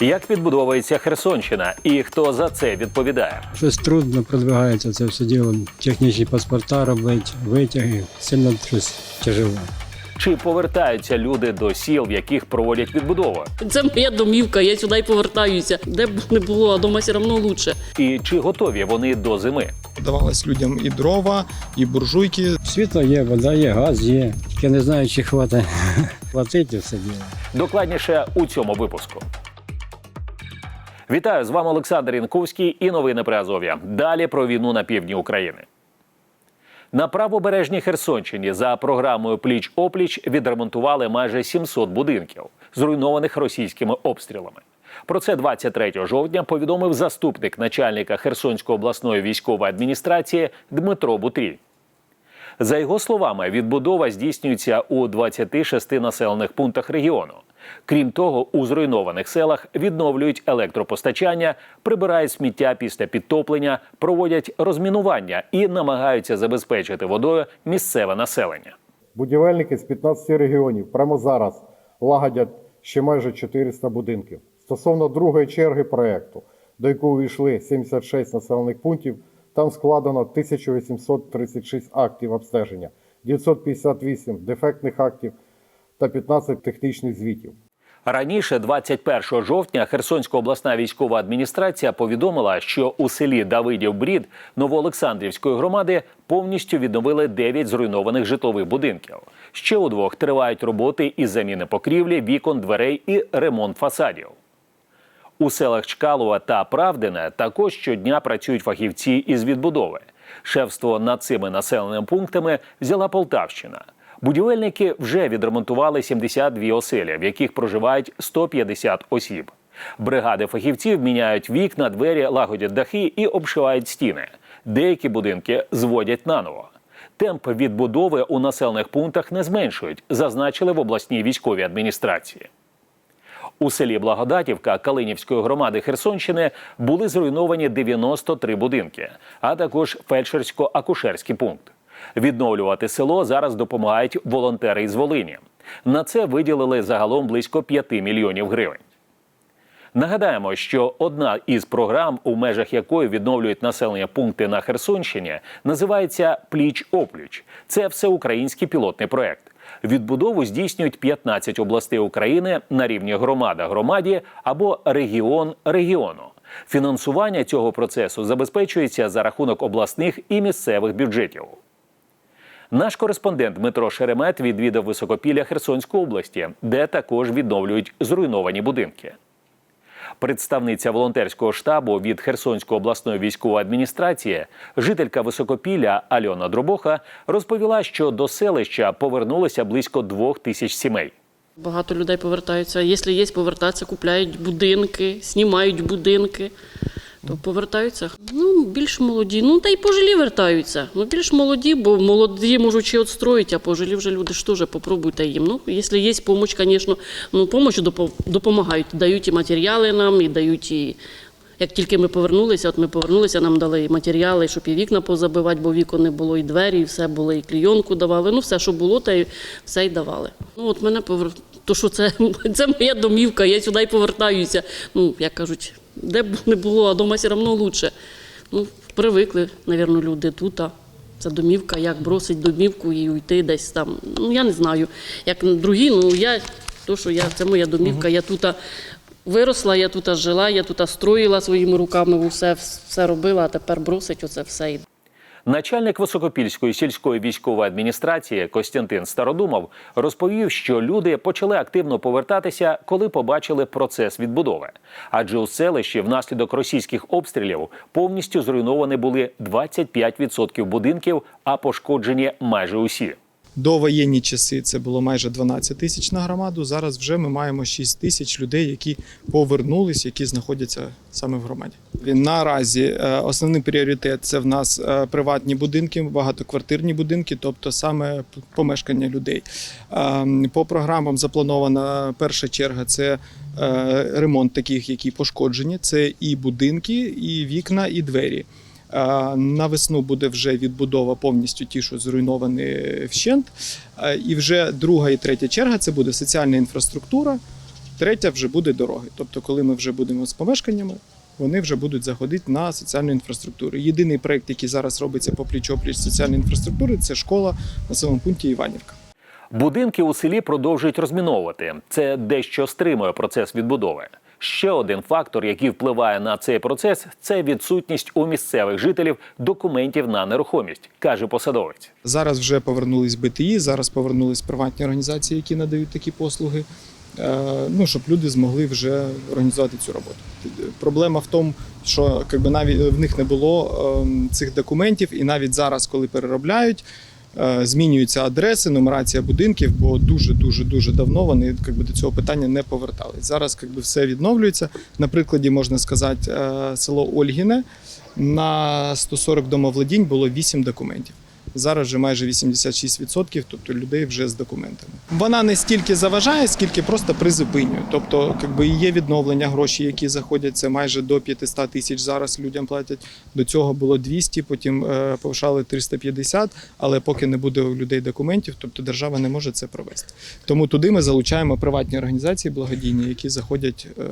Як відбудовується Херсонщина і хто за це відповідає? Щось трудно продвигається це все діло. Технічні паспорта робити, витяги. Сильно щось тяжело. Чи повертаються люди до сіл, в яких проводять відбудову? Це моя домівка, я сюди й повертаюся. Де б не було, а вдома все одно краще. І чи готові вони до зими? Давалось людям і дрова, і буржуйки. Світло є, вода є, газ є. Тільки не знаю, чи хватить платити все діло. Докладніше у цьому випуску. Вітаю з вами Олександр Інковський і новини при Азов'я. Далі про війну на півдні України. На правобережній Херсонщині за програмою Пліч опліч відремонтували майже 700 будинків, зруйнованих російськими обстрілами. Про це 23 жовтня повідомив заступник начальника Херсонської обласної військової адміністрації Дмитро Бутрій. За його словами, відбудова здійснюється у 26 населених пунктах регіону. Крім того, у зруйнованих селах відновлюють електропостачання, прибирають сміття після підтоплення, проводять розмінування і намагаються забезпечити водою місцеве населення. Будівельники з 15 регіонів прямо зараз лагодять ще майже 400 будинків. Стосовно другої черги проекту, до якої увійшли 76 населених пунктів, там складено 1836 актів обстеження, 958 дефектних актів та 15 технічних звітів. Раніше, 21 жовтня, Херсонська обласна військова адміністрація повідомила, що у селі Давидів Брід Новоолександрівської громади повністю відновили 9 зруйнованих житлових будинків. Ще у двох тривають роботи із заміни покрівлі, вікон, дверей і ремонт фасадів. У селах Чкалова та Правдине також щодня працюють фахівці із відбудови. Шефство над цими населеними пунктами взяла Полтавщина. Будівельники вже відремонтували 72 оселі, в яких проживають 150 осіб. Бригади фахівців міняють вікна, двері, лагодять дахи і обшивають стіни. Деякі будинки зводять наново. Темп відбудови у населених пунктах не зменшують, зазначили в обласній військовій адміністрації. У селі Благодатівка Калинівської громади Херсонщини були зруйновані 93 будинки, а також фельдшерсько-акушерський пункт. Відновлювати село зараз допомагають волонтери із Волині. На це виділили загалом близько 5 мільйонів гривень. Нагадаємо, що одна із програм, у межах якої відновлюють населення пункти на Херсонщині, називається Пліч опліч. Це всеукраїнський пілотний проект. Відбудову здійснюють 15 областей України на рівні громада громаді або регіон регіону. Фінансування цього процесу забезпечується за рахунок обласних і місцевих бюджетів. Наш кореспондент Дмитро Шеремет відвідав високопілля Херсонської області, де також відновлюють зруйновані будинки. Представниця волонтерського штабу від Херсонської обласної військової адміністрації, жителька Високопілля Альона Дробоха, розповіла, що до селища повернулося близько двох тисяч сімей. Багато людей повертаються. Якщо є, повертаються, купляють будинки, знімають будинки. То повертаються. Ну, більш молоді. Ну, та й пожилі вертаються. Ну, більш молоді, бо молоді можуть ще відстроїти, а пожилі вже люди ж теж попробуйте їм. Ну, якщо є допомога, звісно, ну, допомогу допомагають. Дають і матеріали нам, і дають і. Як тільки ми повернулися, от ми повернулися, нам дали і матеріали, щоб і вікна позабивати, бо вікон не було, і двері, і все було, і клійонку давали. Ну, все, що було, та й все й давали. Ну, от мене повер... То, що це, це моя домівка, я сюди й повертаюся. Ну, як кажуть, де б не було, а вдома все одно краще. Ну, привикли, мабуть, люди тут. Це домівка, як бросить домівку і уйти десь там. Ну, я не знаю. Як другі, ну я, то, що я, це моя домівка, я тут виросла, я тут жила, я тут строїла своїми руками, все, все робила, а тепер бросить оце все. Начальник Високопільської сільської військової адміністрації Костянтин Стародумов розповів, що люди почали активно повертатися, коли побачили процес відбудови. Адже у селищі внаслідок російських обстрілів повністю зруйновані були 25% будинків, а пошкоджені майже усі. До воєнні часи це було майже 12 тисяч на громаду. Зараз вже ми маємо 6 тисяч людей, які повернулись, які знаходяться саме в громаді. Наразі е, основний пріоритет це в нас е, приватні будинки, багатоквартирні будинки, тобто саме помешкання людей. Е, По програмам запланована перша черга це ремонт таких, які пошкоджені. Це і будинки, і вікна, і двері. На весну буде вже відбудова повністю ті, що зруйновані вщент. І вже друга і третя черга це буде соціальна інфраструктура. Третя вже буде дороги. Тобто, коли ми вже будемо з помешканнями, вони вже будуть заходити на соціальну інфраструктуру. Єдиний проект, який зараз робиться по пліч-опліч соціальної інфраструктури, це школа в населеному пункті Іванівка. Будинки у селі продовжують розміновувати. Це дещо стримує процес відбудови. Ще один фактор, який впливає на цей процес, це відсутність у місцевих жителів документів на нерухомість, каже посадовець. Зараз вже повернулись БТІ, зараз повернулись приватні організації, які надають такі послуги. е, Ну, щоб люди змогли вже організувати цю роботу. Проблема в тому, що якби, навіть в них не було ем, цих документів, і навіть зараз, коли переробляють, змінюються адреси, нумерація будинків, бо дуже дуже дуже давно вони би, до цього питання не повертались. Зараз би, все відновлюється. На прикладі можна сказати, е, село Ольгіне на 140 домовладінь було 8 документів. Зараз вже майже 86%, тобто людей вже з документами. Вона не стільки заважає, скільки просто призупинює. Тобто, якби є відновлення гроші, які заходять, це майже до 500 тисяч. Зараз людям платять. До цього було 200, потім е, повишали 350, але поки не буде у людей документів, тобто держава не може це провести. Тому туди ми залучаємо приватні організації благодійні, які заходять е,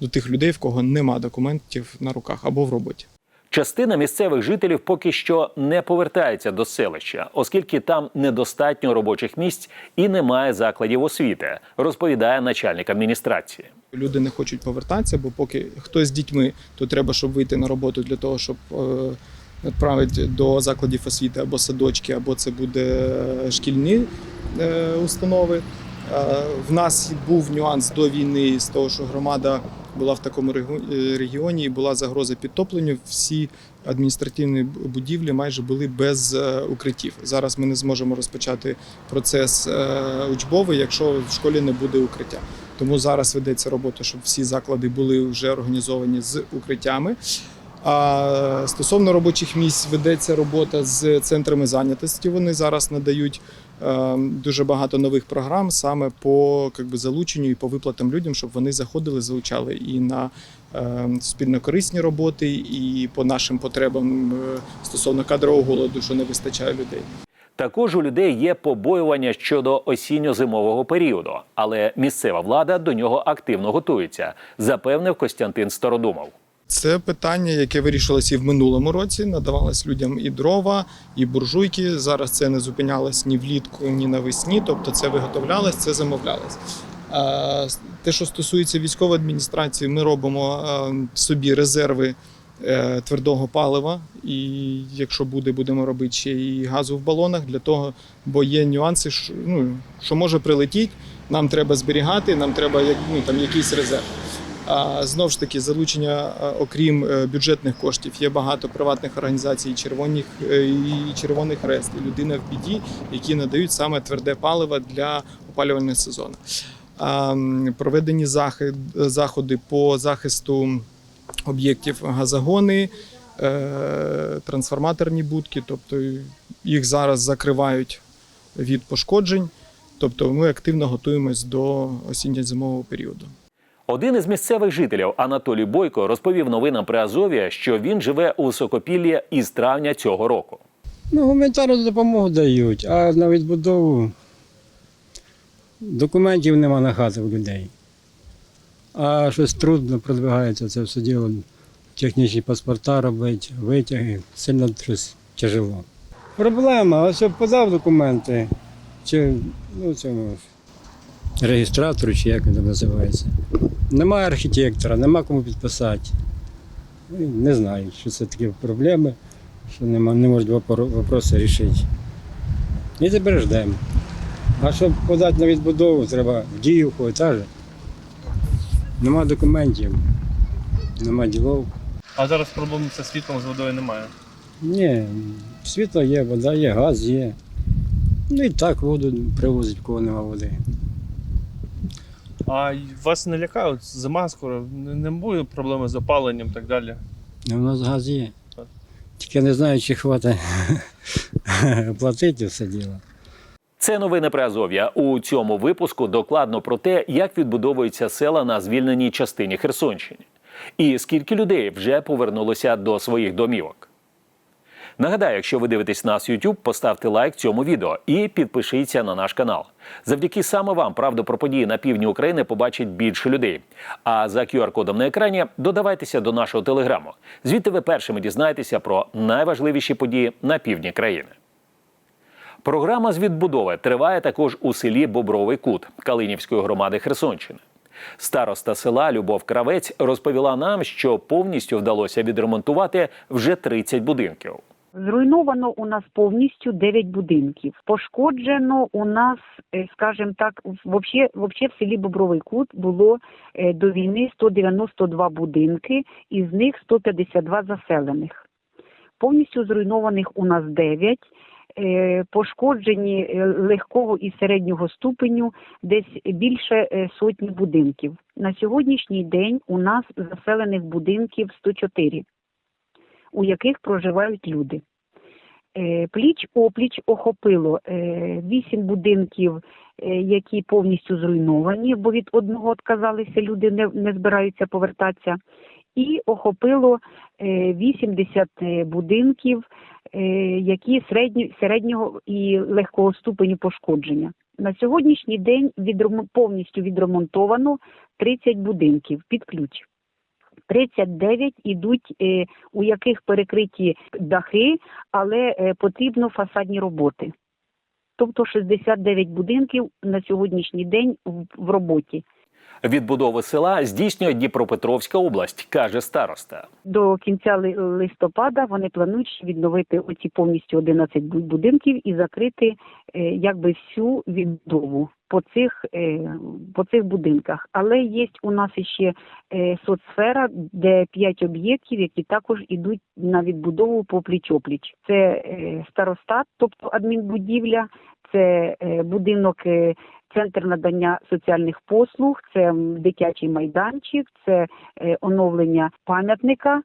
до тих людей, в кого нема документів на руках або в роботі. Частина місцевих жителів поки що не повертається до селища, оскільки там недостатньо робочих місць і немає закладів освіти, розповідає начальник адміністрації. Люди не хочуть повертатися, бо поки хтось з дітьми, то треба, щоб вийти на роботу для того, щоб е, відправити до закладів освіти або садочки, або це буде шкільні е, установи. Е, В нас був нюанс до війни з того, що громада була в такому е, регіоні і була загроза підтопленню. Всі адміністративні будівлі майже були без е, укриттів. Зараз ми не зможемо розпочати процес е, учбовий, якщо в школі не буде укриття. Тому зараз ведеться робота, щоб всі заклади були вже організовані з укриттями. А стосовно робочих місць ведеться робота з центрами зайнятості. Вони зараз надають е, дуже багато нових програм саме по би, залученню і по виплатам людям, щоб вони заходили, залучали і на е, спільнокорисні роботи, і по нашим потребам е, стосовно кадрового голоду, що не вистачає людей. Також у людей є побоювання щодо осінньо-зимового періоду, але місцева влада до нього активно готується, запевнив Костянтин Стародумов. Це питання, яке вирішилось і в минулому році. Надавалось людям і дрова, і буржуйки. Зараз це не зупинялось ні влітку, ні навесні. Тобто це виготовлялось, це замовлялось. Те, що стосується військової адміністрації, ми робимо е, собі резерви е, твердого палива. І якщо буде, будемо робити ще і газу в балонах для того, бо є нюанси, що, ну, що може прилетіти. Нам треба зберігати, нам треба ну, там, якийсь резерв. Знову ж таки, залучення, окрім е, бюджетних коштів, є багато приватних організацій, червоних е, і червоних хрест, і людина в біді, які надають саме тверде паливо для опалювального сезону. Проведені заходи по захисту об'єктів газогони, е, трансформаторні будки, тобто їх зараз закривають від пошкоджень. Тобто ми активно готуємось до осінньо-зимового періоду. Один із місцевих жителів Анатолій Бойко розповів новинам при Азові, що він живе у Високопіллі із травня цього року. Ну, гуманітарну допомогу дають, а на відбудову документів нема на хати у людей. А щось трудно продвигається це все діло. Технічні паспорта робити, витяги. Сильно щось тяжело. Проблема, ось я подав документи, чи ну, цьому реєстратору, чи як він там називається. Немає архітектора, нема кому підписати. Ну, Не знаю, що це такі проблеми що нема, не можуть вопро- вопроси рішити. І тепер ждемо. А щоб подати на відбудову, треба в дію. Же. Нема документів, нема ділов. А зараз проблем зі світлом з водою немає. Ні, світло є, вода є, газ є. Ну і так воду привозять, кого нема води. А вас не лякає, зима скоро, не, не буде проблеми з опаленням і так далі. А у нас газ є. Тільки не знаю, чи хватить платити все діло. Це новини при Азов'я. У цьому випуску докладно про те, як відбудовуються села на звільненій частині Херсонщини, і скільки людей вже повернулося до своїх домівок. Нагадаю, якщо ви дивитесь нас YouTube, поставте лайк цьому відео і підпишіться на наш канал. Завдяки саме вам правду про події на півдні України побачить більше людей. А за QR-кодом на екрані додавайтеся до нашого телеграму. Звідти ви першими дізнаєтеся про найважливіші події на півдні країни. Програма з відбудови триває також у селі Бобровий Кут Калинівської громади Херсонщини. Староста села Любов Кравець розповіла нам, що повністю вдалося відремонтувати вже 30 будинків. Зруйновано у нас повністю 9 будинків. Пошкоджено у нас, е, скажімо так, вообще в селі Бобровий Кут було е, до війни 192 будинки, із них 152 заселених. Повністю зруйнованих у нас 9. Е, Пошкоджені легкого і середнього ступеню десь більше сотні будинків. На сьогоднішній день у нас заселених будинків 104 у яких проживають люди. Е, Пліч опліч охопило е, вісім будинків, е, які повністю зруйновані, бо від одного відказалися, люди не, збираються повертатися. І охопило е, 80 будинків, які середньо, середнього і легкого ступеню пошкодження. На сьогоднішній день відремо- повністю відремонтовано 30 будинків під ключ. 39 ідуть, е, у яких перекриті дахи, але е, потрібно фасадні роботи. Тобто 69 будинків на сьогоднішній день в, в роботі. Відбудови села здійснює Дніпропетровська область, каже староста. До кінця ли- листопада вони планують відновити оці повністю 11 будинків і закрити е, якби всю відбудову по цих, е, по цих будинках. Але є у нас ще е, соцсфера, де 5 об'єктів, які також йдуть на відбудову по пліч-опліч. Це старостат, тобто адмінбудівля, це е, будинок. е, Центр надання соціальних послуг, це дитячий майданчик, це е, оновлення пам'ятника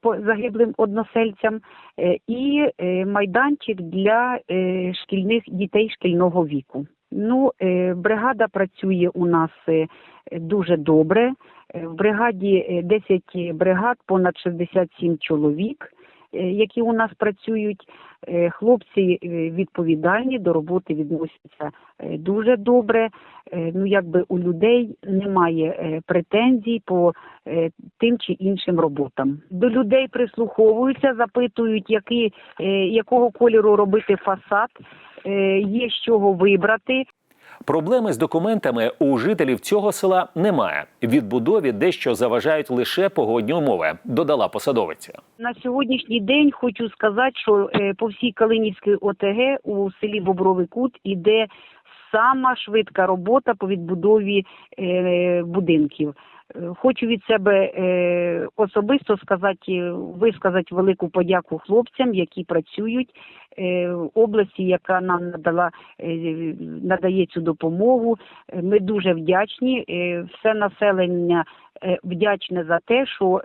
по загиблим односельцям і майданчик для шкільних дітей шкільного віку. Ну, бригада працює у нас дуже добре. В бригаді е, 10 бригад, понад 67 чоловік, які у нас працюють. Е, Хлопці е, відповідальні, до роботи відносяться е, дуже добре. Е, Ну, якби у людей немає е, претензій по е, тим чи іншим роботам. До людей прислуховуються, запитують, які, е, якого кольору робити фасад, е, є з чого вибрати. Проблеми з документами у жителів цього села немає. Відбудові дещо заважають лише погодні умови, додала посадовиця. На сьогоднішній день хочу сказати, що е, по всій Калинівській ОТГ у селі Бобровий Кут іде сама швидка робота по відбудові е, будинків. Хочу від себе е, особисто сказати, висказати велику подяку хлопцям, які працюють е, в області, яка нам надала е, надає цю допомогу. Ми дуже вдячні. Все населення вдячне за те, що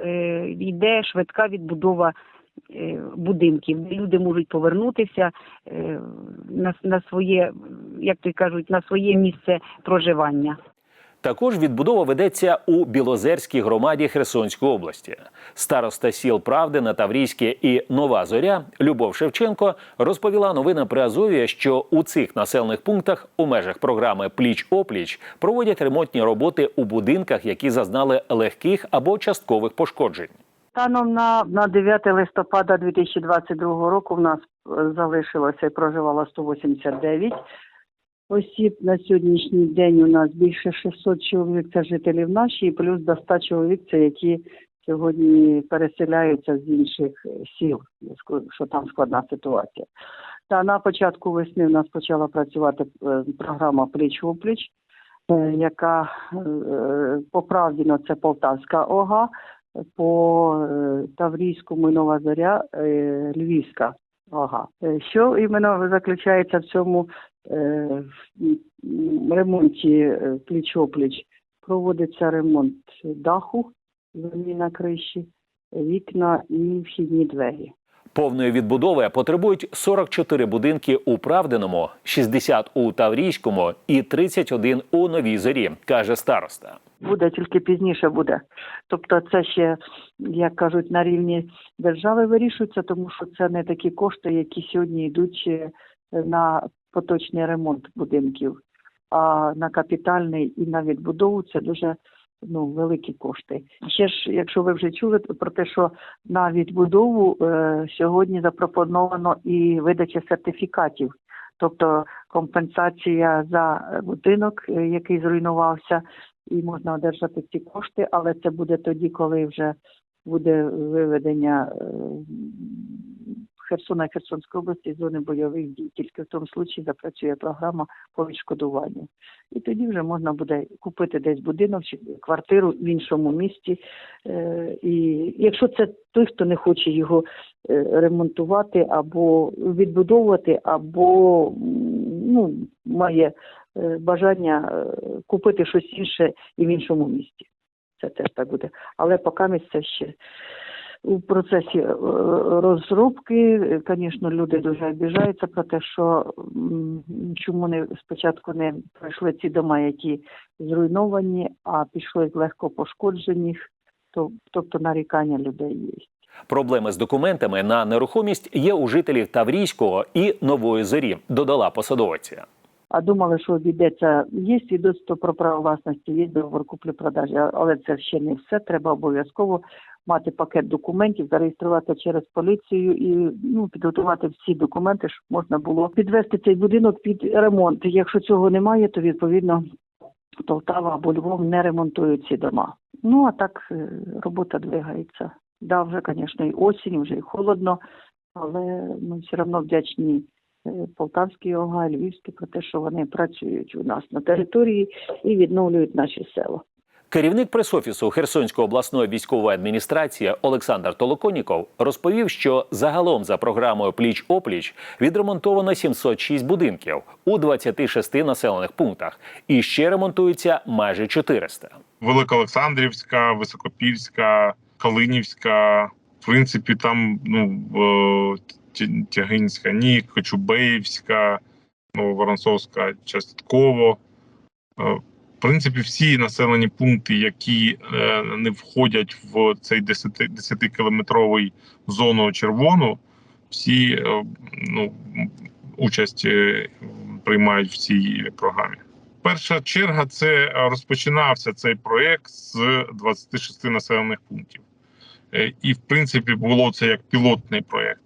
йде швидка відбудова будинків, люди можуть повернутися на, своє, як то кажуть, на своє місце проживання. Також відбудова ведеться у Білозерській громаді Херсонської області. Староста сіл Правди, на Таврійське і Нова Зоря Любов Шевченко розповіла новинам при Азові, що у цих населених пунктах у межах програми Пліч опліч проводять ремонтні роботи у будинках, які зазнали легких або часткових пошкоджень. Станом на, на 9 листопада 2022 року в нас е, залишилося і проживало 189 осіб. На сьогоднішній день у нас більше 600 чоловік це жителів наші, і плюс до 100 чоловік це які сьогодні переселяються з інших сіл, що там складна ситуація. Та на початку весни в нас почала працювати е, програма Пліч опліч, е, яка е, по правді ну, це Полтавська ОГА по Таврійському Нова Зоря е, Львівська. Ага. Е, Що іменно заключається в цьому в- ремонті е, пліч-опліч? Проводиться ремонт даху, заміна криші, вікна і вхідні двері. Повної відбудови потребують 44 будинки у Правдиному, 60 у Таврійському і 31 у Новій Зорі, каже староста. Буде тільки пізніше буде. Тобто, це ще, як кажуть, на рівні держави вирішується, тому що це не такі кошти, які сьогодні йдуть е, на поточний ремонт будинків, а на капітальний і на відбудову це дуже ну, великі кошти. Ще ж, якщо ви вже чули про те, що на відбудову е, сьогодні запропоновано і видача сертифікатів, тобто компенсація за будинок, е, який зруйнувався, і можна одержати ці кошти, але це буде тоді, коли вже буде виведення е, Херсона і Херсонської області зони бойових дій. Тільки в тому случаї запрацює програма по відшкодуванню. І тоді вже можна буде купити десь будинок чи квартиру в іншому місті. Е, І якщо це той, хто не хоче його е, ремонтувати або відбудовувати, або ну, має е, бажання купити щось інше і в іншому місті. Це теж так буде. Але поки це ще у процесі е, розробки, звісно, люди дуже обіжаються про те, що чому не спочатку не пройшли ці дома, які зруйновані, а пішли легко пошкоджених, то, тобто нарікання людей є. Проблеми з документами на нерухомість є у жителів Таврійського і Нової Зорі, додала посадовиця. А думали, що обійдеться. Є свідоцтво про право власності, є договор куплі-продажі, але це ще не все. Треба обов'язково мати пакет документів, зареєструвати через поліцію і ну підготувати всі документи, щоб можна було підвести цей будинок під ремонт. Якщо цього немає, то відповідно Полтава або Львов не ремонтують ці дома. Ну а так е, робота двигається. Да, вже, звісно, і осінь, вже і холодно, але ми все одно вдячні е, Полтавській ОГА, Львівській про те, що вони працюють у нас на території і відновлюють наші села. Керівник пресофісу Херсонської обласної військової адміністрації Олександр Толоконіков розповів, що загалом за програмою Пліч опліч відремонтовано 706 будинків у 26 населених пунктах, і ще ремонтується майже 400. Великоолександрівська, Високопільська, Калинівська. В принципі, там ну е, Тягинська, ні, Кочубеївська, Нововоронцовська частково. Принципі, всі населені пункти, які е, не входять в цей 10 10-кілометровий зону червону, всі е, ну, участь е, приймають в цій програмі. Перша черга це е, розпочинався цей проект з 26 населених пунктів, Е, і в принципі було це як пілотний проект.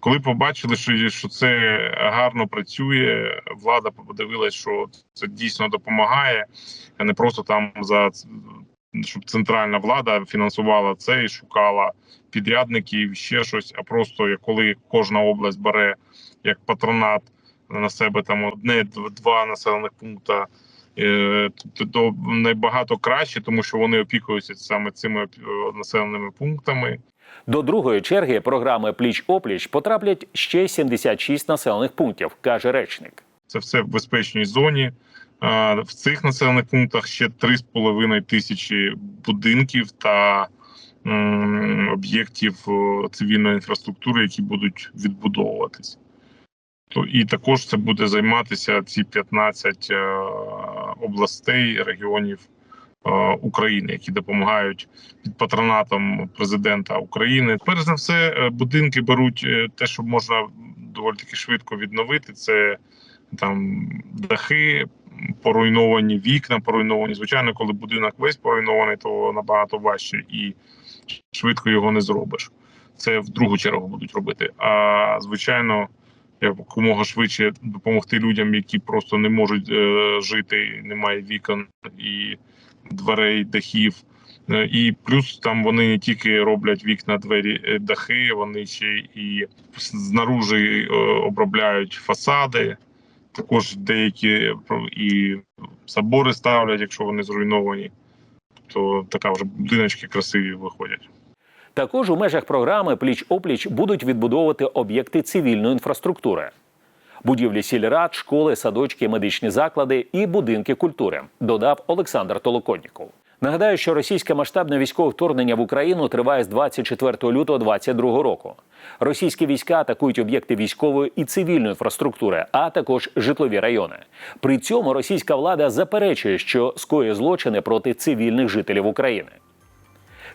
Коли побачили, що, це гарно працює, влада подивилась, що це дійсно допомагає, а не просто там за щоб центральна влада фінансувала це і шукала підрядників, ще щось. А просто коли кожна область бере як патронат на себе там одне два населених пункта, е, то, то набагато краще, тому що вони опікуються саме цими е, населеними пунктами. До другої черги програми Пліч опліч потраплять ще 76 населених пунктів, каже речник. Це все в безпечній зоні. В цих населених пунктах ще 3,5 тисячі будинків та об'єктів цивільної інфраструктури, які будуть відбудовуватись. І також це буде займатися ці 15 е, областей, регіонів України, які допомагають під патронатом президента України. Перш за все, е, будинки беруть е, те, що можна доволі таки швидко відновити. Це там дахи, поруйновані вікна, поруйновані. Звичайно, коли будинок весь поруйнований, то набагато важче і швидко його не зробиш. Це в другу чергу будуть робити. А звичайно, якомога швидше допомогти людям, які просто не можуть е, жити, немає вікон і дверей, дахів. Е, І плюс там вони не тільки роблять вікна, двері, е, дахи, вони ще і знаружи е, обробляють фасади. Також деякі і собори ставлять, якщо вони зруйновані. То така вже будиночки красиві виходять. Також у межах програми Пліч опліч будуть відбудовувати об'єкти цивільної інфраструктури. Будівлі сільрад, школи, садочки, медичні заклади і будинки культури, додав Олександр Толоконніков. Нагадаю, що російське масштабне військове вторгнення в Україну триває з 24 лютого 2022 року. Російські війська атакують об'єкти військової і цивільної інфраструктури, а також житлові райони. При цьому російська влада заперечує, що скоює злочини проти цивільних жителів України.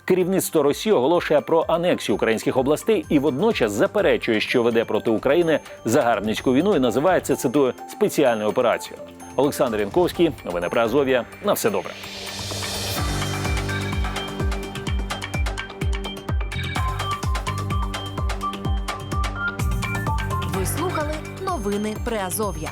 Керівництво Росії оголошує про анексію українських областей і водночас заперечує, що веде проти України загарбницьку війну і називає це цитую спеціальною операцією. Олександр Янковський, новини про Азов'я. На все добре. Ви слухали новини Приазов'я.